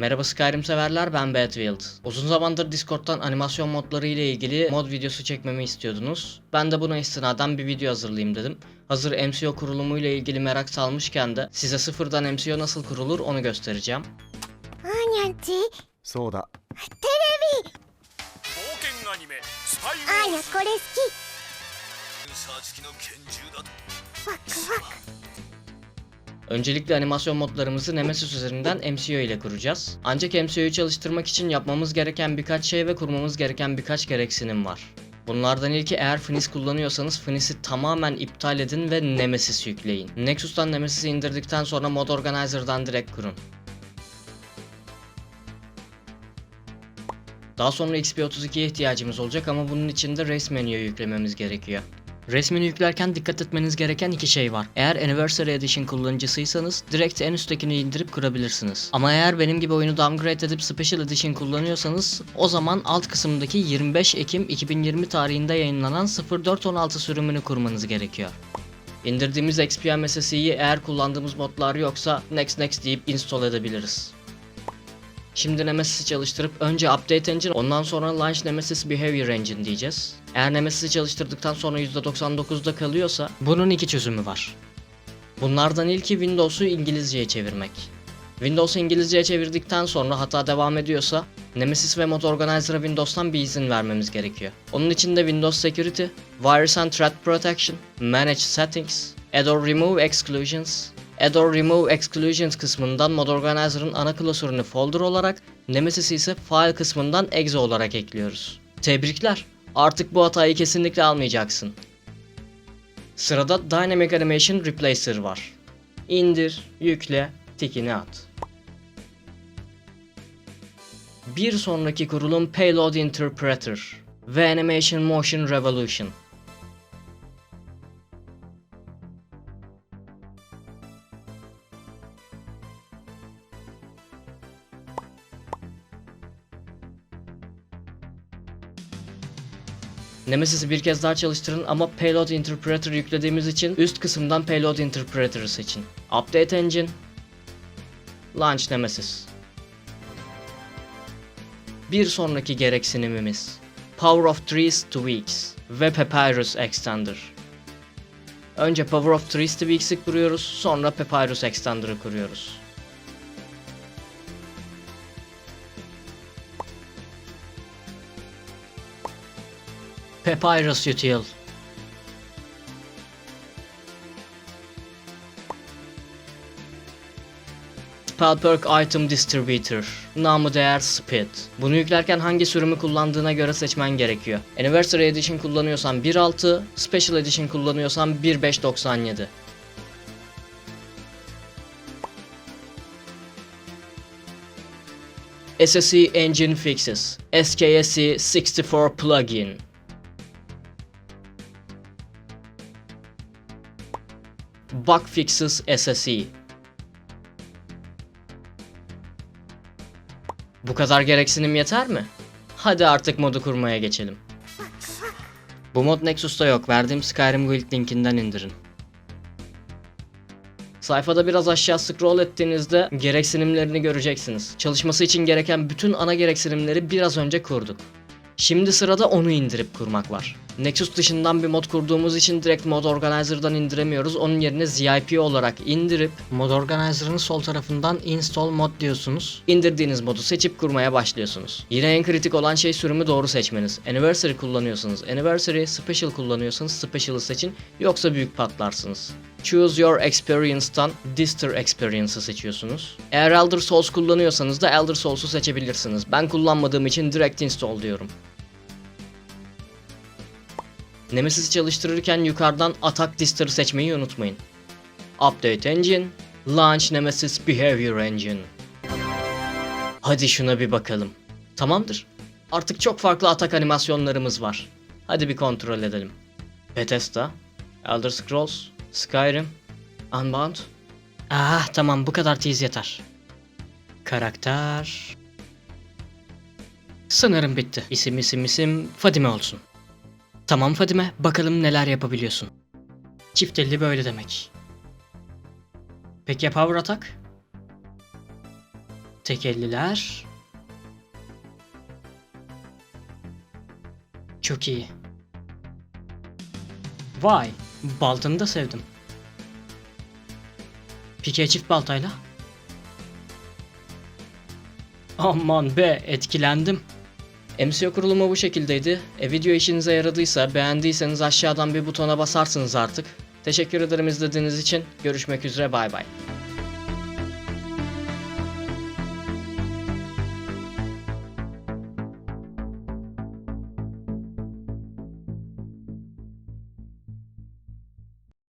Merhaba Skyrim severler ben Badwild. Uzun zamandır Discord'dan animasyon modları ile ilgili mod videosu çekmemi istiyordunuz. Ben de buna istinaden bir video hazırlayayım dedim. Hazır MCO kurulumu ile ilgili merak salmışken de size sıfırdan MCO nasıl kurulur onu göstereceğim. Anyanti. Soda. Televi. Boken anime. Spy Wars. Aya, これ好き。サーチキの拳銃だ。ワクワク。Öncelikle animasyon modlarımızı Nemesis üzerinden MCO ile kuracağız. Ancak MCO'yu çalıştırmak için yapmamız gereken birkaç şey ve kurmamız gereken birkaç gereksinim var. Bunlardan ilki eğer Finis kullanıyorsanız Finis'i tamamen iptal edin ve Nemesis yükleyin. Nexus'tan Nemesis'i indirdikten sonra Mod Organizer'dan direkt kurun. Daha sonra XP32'ye ihtiyacımız olacak ama bunun için de Race Menu'yu yüklememiz gerekiyor. Resmini yüklerken dikkat etmeniz gereken iki şey var. Eğer Anniversary Edition kullanıcısıysanız direkt en üsttekini indirip kurabilirsiniz. Ama eğer benim gibi oyunu downgrade edip Special Edition kullanıyorsanız o zaman alt kısımdaki 25 Ekim 2020 tarihinde yayınlanan 0416 sürümünü kurmanız gerekiyor. İndirdiğimiz XP MSS'yi eğer kullandığımız modlar yoksa next next deyip install edebiliriz. Şimdi Nemesis'i çalıştırıp önce Update Engine ondan sonra Launch Nemesis Behavior Engine diyeceğiz. Eğer Nemesis'i çalıştırdıktan sonra %99'da kalıyorsa bunun iki çözümü var. Bunlardan ilki Windows'u İngilizceye çevirmek. Windows'u İngilizceye çevirdikten sonra hata devam ediyorsa Nemesis ve Mod Organizer'a Windows'tan bir izin vermemiz gerekiyor. Onun için de Windows Security, Virus and Threat Protection, Manage Settings, Add or Remove Exclusions, Add or Remove Exclusions kısmından Mod Organizer'ın ana klasörünü folder olarak, Nemesis'i ise file kısmından exe olarak ekliyoruz. Tebrikler! Artık bu hatayı kesinlikle almayacaksın. Sırada Dynamic Animation Replacer var. İndir, yükle, tikini at. Bir sonraki kurulum Payload Interpreter ve Animation Motion Revolution. Nemesis'i bir kez daha çalıştırın ama Payload Interpreter yüklediğimiz için üst kısımdan Payload Interpreter'ı seçin. Update Engine Launch Nemesis Bir sonraki gereksinimimiz Power of Trees to Weeks ve Papyrus Extender. Önce Power of Trees to Weeks'i kuruyoruz, sonra Papyrus Extender'ı kuruyoruz. Papyrus Util Spellperk Item Distributor. Namı değer Speed Bunu yüklerken hangi sürümü kullandığına göre seçmen gerekiyor. Anniversary Edition kullanıyorsan 1.6, Special Edition kullanıyorsan 1.5.97. SSE Engine Fixes. SKSE 64 Plugin Bug Fixes SSE Bu kadar gereksinim yeter mi? Hadi artık modu kurmaya geçelim. Bu mod Nexus'ta yok. Verdiğim Skyrim Guild linkinden indirin. Sayfada biraz aşağı scroll ettiğinizde gereksinimlerini göreceksiniz. Çalışması için gereken bütün ana gereksinimleri biraz önce kurduk. Şimdi sırada onu indirip kurmak var. Nexus dışından bir mod kurduğumuz için direkt Mod Organizer'dan indiremiyoruz. Onun yerine ZIP olarak indirip Mod Organizer'ın sol tarafından Install Mod diyorsunuz. İndirdiğiniz modu seçip kurmaya başlıyorsunuz. Yine en kritik olan şey sürümü doğru seçmeniz. Anniversary kullanıyorsanız Anniversary, Special kullanıyorsanız Special'ı seçin yoksa büyük patlarsınız. Choose Your Experience'tan Dister Experience'ı seçiyorsunuz. Eğer Elder Souls kullanıyorsanız da Elder Souls'u seçebilirsiniz. Ben kullanmadığım için direkt install diyorum. Nemesis'i çalıştırırken yukarıdan Attack Dister'ı seçmeyi unutmayın. Update Engine, Launch Nemesis Behavior Engine. Hadi şuna bir bakalım. Tamamdır. Artık çok farklı atak animasyonlarımız var. Hadi bir kontrol edelim. Bethesda, Elder Scrolls, Skyrim, Unbound. Ah tamam bu kadar tease yeter. Karakter... Sanırım bitti. İsim isim isim Fadime olsun. Tamam Fadime, bakalım neler yapabiliyorsun. Çift elli böyle demek. Peki ya Power Attack? Tekelliler. Çok iyi. Vay, baltanı da sevdim. Pike çift baltayla. Aman be, etkilendim. MCO kurulumu bu şekildeydi. E, video işinize yaradıysa, beğendiyseniz aşağıdan bir butona basarsınız artık. Teşekkür ederim izlediğiniz için. Görüşmek üzere, bay bay.